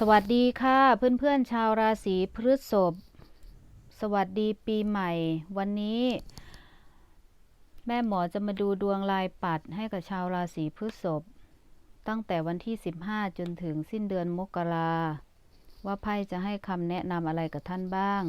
สวัสดีค่ะเพื่อนๆชาวราศีพฤษภสวัสดีปีใหม่ วันนี้ แม่หมอจะมาดูดวงลายปัดให้กับชาวราศีพฤษภตั้งแต่วันที่ 15 จนถึงสิ้นเดือนมกราว่าไพ่จะให้คำแนะนำอะไรกับท่านบ้าง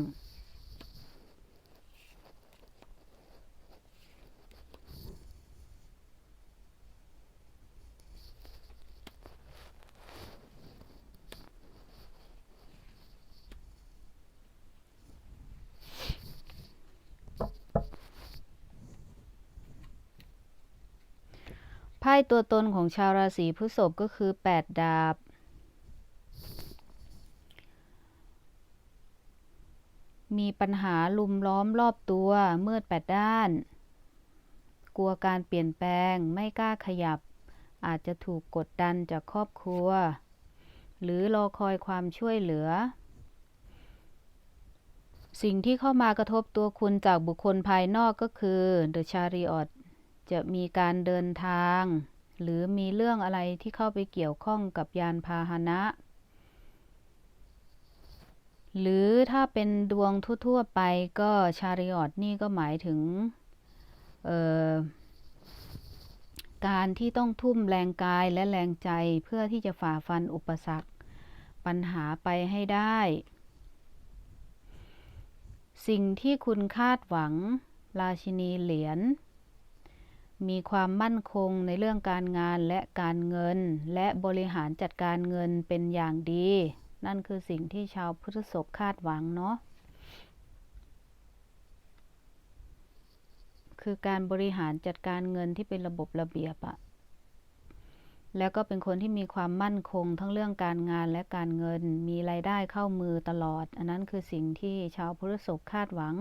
ไพ่ตัวตนของชาวราศีพฤษภก็คือ 8 ดาบ มีปัญหาลุมล้อมรอบตัวมืดแปดด้าน กลัวการเปลี่ยนแปลงไม่กล้าขยับ อาจจะถูกกดดันจากครอบครัว หรือรอคอยความช่วยเหลือ สิ่งที่เข้ามากระทบตัวคุณจากบุคคลภายนอกก็คือ The Chariot จะมีการเดินทาง หรือมีเรื่องอะไรที่เข้าไปเกี่ยวข้องกับยานพาหนะ หรือถ้าเป็นดวงทั่ว ๆ ไปก็ชาริออตนี่ก็หมายถึงการที่ต้องทุ่มแรงกายและแรงใจเพื่อที่จะฝ่าฟันอุปสรรค ปัญหาไปให้ได้ สิ่งที่คุณคาดหวัง ราชินีเหรียญ มีความมั่นคงในเรื่องการงานและการเงิน และบริหารจัดการเงินเป็นอย่างดี นั่นคือสิ่งที่ชาวพุทธศกคาดหวังเนาะคือการบริหารจัดการเงินที่เป็นระบบระเบียบอะแล้วก็เป็นคนที่มีความมั่นคงทั้งเรื่องการงานและการเงิน มีรายได้เข้ามือตลอด อันนั้นคือสิ่งที่ชาวพุทธศกคาดหวัง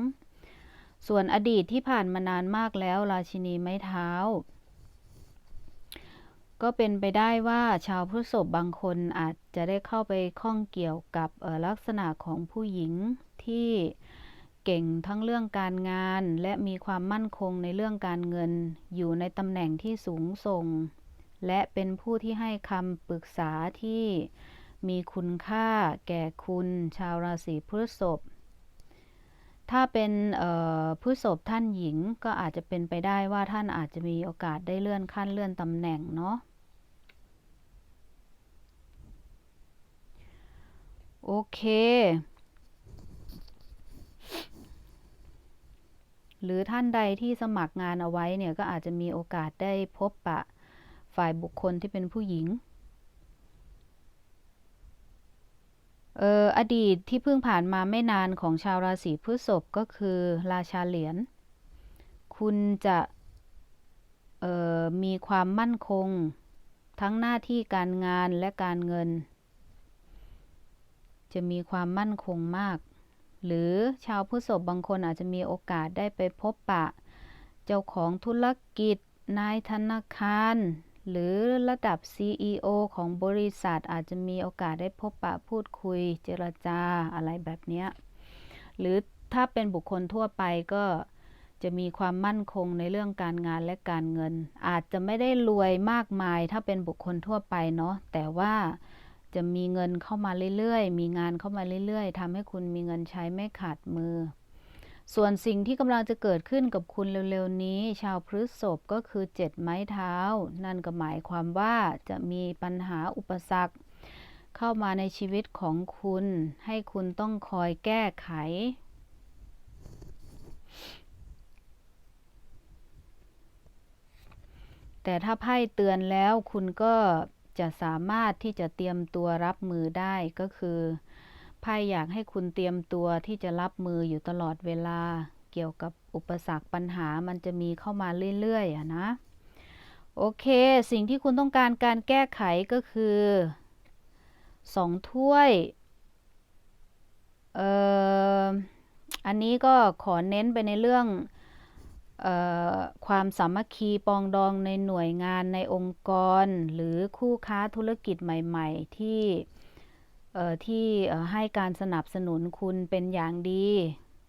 ส่วนอดีตที่ผ่านมานานมากแล้วราชินีไม้เท้า ก็เป็นไปได้ว่าชาวพฤษภบางคนอาจจะได้เข้าไปข้องเกี่ยวกับลักษณะของผู้หญิงที่เก่งทั้งเรื่องการงานและมีความมั่นคงในเรื่องการเงิน อยู่ในตำแหน่งที่สูงส่ง และเป็นผู้ที่ให้คำปรึกษาที่มีคุณค่าแก่คุณชาวราศีพฤษภ ถ้าเป็นผู้ศพท่านหญิงก็อาจจะเป็นไปได้ว่าท่านอาจจะมีโอกาสได้เลื่อนขั้นเลื่อนตำแหน่งเนาะโอเค หรือท่านใดที่สมัครงานเอาไว้เนี่ยก็อาจจะมีโอกาสได้พบปะฝ่ายบุคคลที่เป็นผู้หญิง เอออดีตที่เพิ่งผ่านมาไม่นานของชาวราศีพฤษภก็คือราชาเหรียญ คุณจะเออมีความมั่นคง ทั้งหน้าที่การงานและการเงิน จะมีความมั่นคงมาก หรือชาวพฤษภบางคนอาจจะมีโอกาสได้ไปพบปะ เจ้าของธุรกิจ นายธนาคาร หรือระดับ CEO ของบริษัทอาจจะมีโอกาสได้พบปะพูดคุยเจรจาอะไรแบบนี้หรือถ้าเป็นบุคคลทั่วไปก็จะมีความมั่นคงในเรื่องการงานและการเงิน อาจจะไม่ได้รวยมากมายถ้าเป็นบุคคลทั่วไปเนาะแต่ว่าจะมีเงินเข้ามาเรื่อยๆ มีงานเข้ามาเรื่อยๆทำให้คุณมีเงินใช้ไม่ขาดมือ ส่วนสิ่งที่กำลังจะเกิดขึ้นกับคุณเร็วๆนี้ ชาวพฤษภก็คือเจ็ดไม้เท้า นั่นก็หมายความว่าจะมีปัญหาอุปสรรค เข้ามาในชีวิตของคุณ ให้คุณต้องคอยแก้ไข แต่ถ้าไพ่เตือนแล้วคุณก็จะสามารถที่จะเตรียมตัวรับมือได้ก็คือ ไพ่อยากให้คุณเตรียมตัวที่จะรับมืออยู่ตลอดเวลา เกี่ยวกับอุปสรรคปัญหามันจะมีเข้ามาเรื่อยๆอะนะ โอเค สิ่งที่คุณต้องการการแก้ไขก็คือสองถ้วย เอ่อ อันนี้ก็ขอเน้นไปในเรื่องออความสามัคคีปองดองในหน่วยงานในองค์กร หรือคู่ค้าธุรกิจใหม่ ๆ ที่ ที่ให้การสนับสนุนคุณเป็นอย่างดี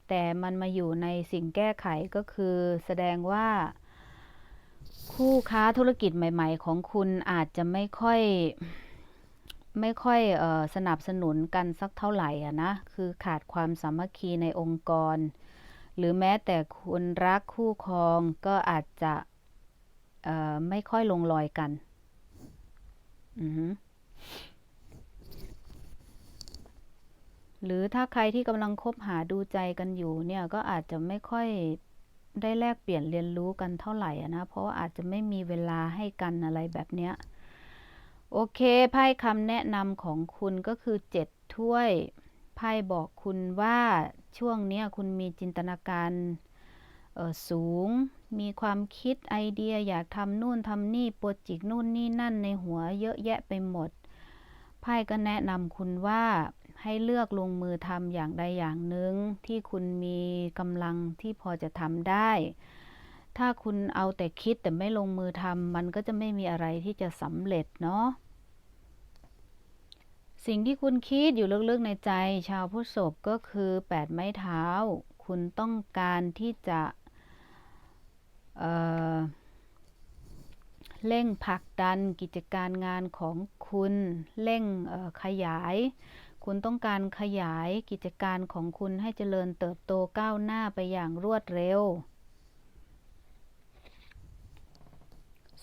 แต่มันมาอยู่ในสิ่งแก้ไขก็คือแสดงว่า คู่ค้าธุรกิจใหม่ ๆ ของคุณอาจจะไม่ค่อยไม่ค่อยออสนับสนุนกันสักเท่าไหร่อะนะ คือขาดความสามัคคีในองค์กร หรือแม้แต่คนรักคู่ครองก็อาจจะไม่ค่อยลงรอยกัน อือ หรือถ้าใครที่กำลังคบหาดูใจกันอยู่เนี่ยก็อาจจะไม่ค่อยได้แลกเปลี่ยนเรียนรู้กันเท่าไหร่นะ เพราะว่าอาจจะไม่มีเวลาให้กันอะไรแบบเนี้ย โอเค ไพ่คำแนะนำของคุณก็คือเจ็ดถ้วย ไพ่บอกคุณว่าช่วงเนี้ยคุณมีจินตนาการสูง มีความคิดไอเดียอยากทำนู่นทำนี่โปรเจกต์นู่นนี่นั่นในหัวเยอะแยะไปหมด ไพ่ก็แนะนำคุณว่า ให้เลือกลงมือทำอย่างใดอย่างหนึ่งที่คุณมีกำลังที่พอจะทำได้ ถ้าคุณเอาแต่คิดแต่ไม่ลงมือทำมันก็จะไม่มีอะไรที่จะสำเร็จเนาะสิ่งที่คุณคิดอยู่ลึกๆในใจ ชาวพุทธศพก็คือแปดไม้เท้า คุณต้องการที่จะเเร่งผลักดันกิจการงานของคุณ เร่งขยาย คุณต้องการขยายกิจการของคุณให้เจริญเติบโตก้าวหน้าไปอย่างรวดเร็ว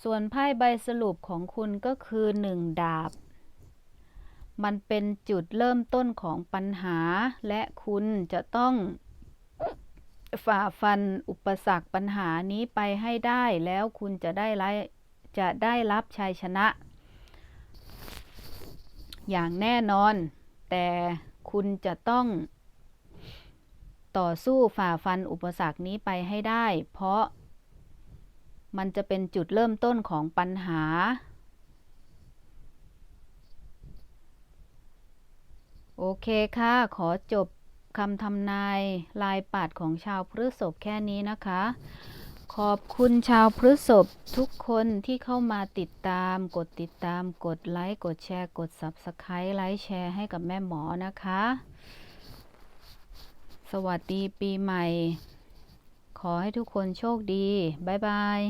ส่วนไพ่ใบสรุปของคุณก็คือหนึ่งดาบ มันเป็นจุดเริ่มต้นของปัญหา และคุณจะต้องฝ่าฟันอุปสรรคปัญหานี้ไปให้ได้แล้วคุณจะได้ไจะได้รับชัยชนะ อย่างแน่นอน แต่คุณจะต้อง ต่อสู้ฝ่าฟันอุปสรรคนี้ไปให้ได้ เพราะ มันจะเป็นจุดเริ่มต้นของปัญหา โอเคค่ะ ขอจบคำทำนายลายปัดของชาวพฤษภแค่นี้นะคะ ขอบคุณชาวพฤษภทุกคนที่เข้ามาติดตาม กดติดตาม กดไลค์ กดแชร์ กด Subscribe ไลค์แชร์ให้กับแม่หมอนะคะ สวัสดีปีใหม่ ขอให้ทุกคนโชคดี บ๊ายบาย